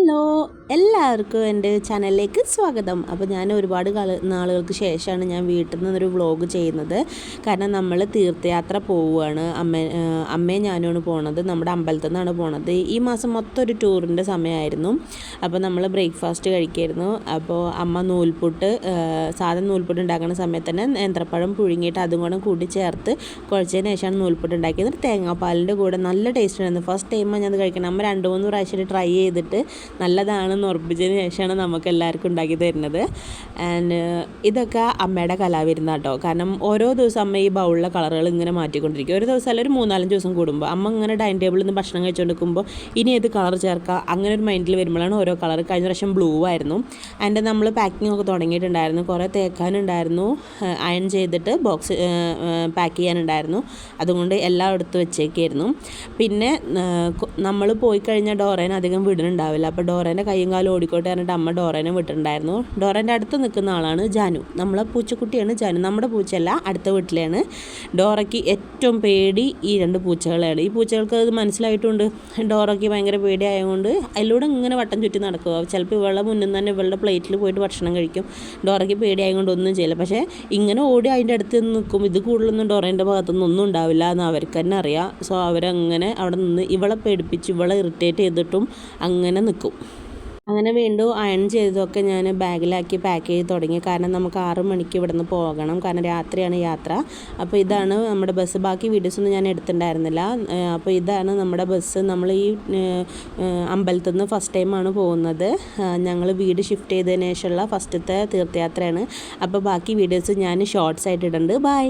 Hello എല്ലാവർക്കും എന്റെ ചാനലിലേക്ക് സ്വാഗതം. അപ്പോൾ ഞാൻ ഒരുപാട് നാളുകൾക്ക് ശേഷമാണ് ഞാൻ വീട്ടിൽ നിന്നൊരു വ്ളോഗ് ചെയ്യുന്നത്. കാരണം നമ്മൾ തീർത്ഥയാത്ര പോവുകയാണ്. അമ്മ അമ്മയും ഞാനുമാണ് പോണത്. നമ്മുടെ അമ്പലത്തിൽ നിന്നാണ് പോണത്. ഈ മാസം മൊത്തം ഒരു ടൂറിന്റെ സമയമായിരുന്നു. അപ്പോൾ നമ്മൾ ബ്രേക്ക്ഫാസ്റ്റ് കഴിക്കായിരുന്നു. അപ്പോൾ അമ്മ നൂൽപുട്ട് സാധാരണ നൂൽപുട്ട് ഉണ്ടാക്കുന്ന സമയത്ത് തന്നെ നേന്ത്രപ്പഴം പുഴുങ്ങിയിട്ട് അതും കൂടെ കൂടി ചേർത്ത് കുഴച്ചതിന് ശേഷമാണ് നൂൽപുട്ട് ഉണ്ടാക്കിയത്. തേങ്ങാപ്പാലിന്റെ കൂടെ നല്ല ടേസ്റ്റ് ഉണ്ടായിരുന്നു ഫസ്റ്റ് ടൈമാണ് ഞാൻ കഴിക്കണം അമ്മ രണ്ട് മൂന്ന് പ്രാവശ്യം ട്രൈ ചെയ്തിട്ട് നല്ലതാണെന്ന് ഉറപ്പിച്ചതിന് ശേഷമാണ് നമുക്ക് എല്ലാവർക്കും ഉണ്ടാക്കി തരുന്നത്. ആൻഡ് ഇതൊക്കെ അമ്മയുടെ കലാവിരുന്ന കേട്ടോ കാരണം ഓരോ ദിവസം അമ്മ ഈ ബൗളിലെ കളറുകൾ ഇങ്ങനെ മാറ്റിക്കൊണ്ടിരിക്കും. ഒരു ദിവസം അല്ല ഒരു മൂന്നാലഞ്ച് ദിവസം കൂടുമ്പോൾ അമ്മ ഇങ്ങനെ ഡൈനിങ് ടേബിളിൽ നിന്ന് ഭക്ഷണം കഴിച്ചുകൊണ്ടിരിക്കുമ്പോൾ ഇനി ഏത് കളർ ചേർക്കുക അങ്ങനെ ഒരു മൈൻഡിൽ വരുമ്പോഴാണ് ഓരോ കളർ കഴിഞ്ഞ പ്രാവശ്യം ബ്ലൂ ആയിരുന്നു. ആൻഡ് നമ്മൾ പാക്കിംഗ് ഒക്കെ തുടങ്ങിയിട്ടുണ്ടായിരുന്നു. കുറേ തേക്കാനുണ്ടായിരുന്നു അയൺ ചെയ്തിട്ട് ബോക്സ് പാക്ക് ചെയ്യാനുണ്ടായിരുന്നു. അതുകൊണ്ട് എല്ലാം എടുത്ത് വെച്ചേക്കായിരുന്നു. പിന്നെ നമ്മൾ പോയി കഴിഞ്ഞാൽ ഡോറേനധികം വിടുന്നുണ്ടാവില്ല. അപ്പോൾ ഡോറേന്റെ കൈയും കാലും ഓടിക്കോട്ടെ പറഞ്ഞിട്ട് അമ്മ ഡോറേനെ വിട്ടിട്ടുണ്ടായിരുന്നു. ഡോറേന്റെ അടുത്ത് നിൽക്കുന്ന ആളാണ് ജാനു. നമ്മളെ പൂച്ചക്കുട്ടിയാണ് ജാനു. നമ്മുടെ പൂച്ചയല്ല അടുത്ത വീട്ടിലാണ് ഡോറയ്ക്ക് ഏറ്റവും പേടി ഈ രണ്ട് പൂച്ചകളെയാണ്. ഈ പൂച്ചകൾക്ക് അത് മനസ്സിലായിട്ടുണ്ട്. ഡോറയ്ക്ക് ഭയങ്കര പേടി ആയതുകൊണ്ട് അതിലൂടെ ഇങ്ങനെ വട്ടം ചുറ്റി നടക്കുക. ചിലപ്പോൾ ഇവളുടെ മുന്നിൽ തന്നെ ഇവളുടെ പ്ലേറ്റിൽ പോയിട്ട് ഭക്ഷണം കഴിക്കും. ഡോറയ്ക്ക് പേടി ആയതുകൊണ്ട് ഒന്നും ചെയ്യില്ല. പക്ഷേ ഇങ്ങനെ ഓടി അതിന്റെ അടുത്ത് നിൽക്കും. ഇത് കൂടുതലൊന്നും ഡോറേന്റെ ഭാഗത്തുനിന്ന് ഒന്നും ഉണ്ടാവില്ല എന്ന് അവർക്ക് തന്നെ അറിയാം. സോ അവരങ്ങനെ അവിടെ നിന്ന് ഇവളെ പേടിപ്പിച്ച് ഇവളെ ഇറിറ്റേറ്റ് ചെയ്തിട്ടും അങ്ങനെ നിൽക്കും അങ്ങനെ വീണ്ടും അയൺ ചെയ്തതൊക്കെ ഞാൻ ബാഗിലാക്കി പാക്ക് ചെയ്ത് തുടങ്ങി. കാരണം നമുക്ക് ആറ് മണിക്ക് ഇവിടെ നിന്ന് പോകണം. കാരണം രാത്രിയാണ് യാത്ര. അപ്പോൾ ഇതാണ് നമ്മുടെ ബസ് ബാക്കി വീഡിയോസൊന്നും ഞാൻ എടുത്തിട്ടുണ്ടായിരുന്നില്ല. അപ്പോൾ ഇതാണ് നമ്മുടെ ബസ് നമ്മൾ ഈ അമ്പലത്തിൽ നിന്ന് ഫസ്റ്റ് ടൈമാണ് പോകുന്നത്. ഞങ്ങൾ വീട് ഷിഫ്റ്റ് ചെയ്തതിന് ശേഷമുള്ള ഫസ്റ്റത്തെ തീർത്ഥയാത്രയാണ്. അപ്പോൾ ബാക്കി വീഡിയോസ് ഞാൻ ഷോർട്സ് ആയിട്ട് ഇടുന്നുണ്ട്. ബൈ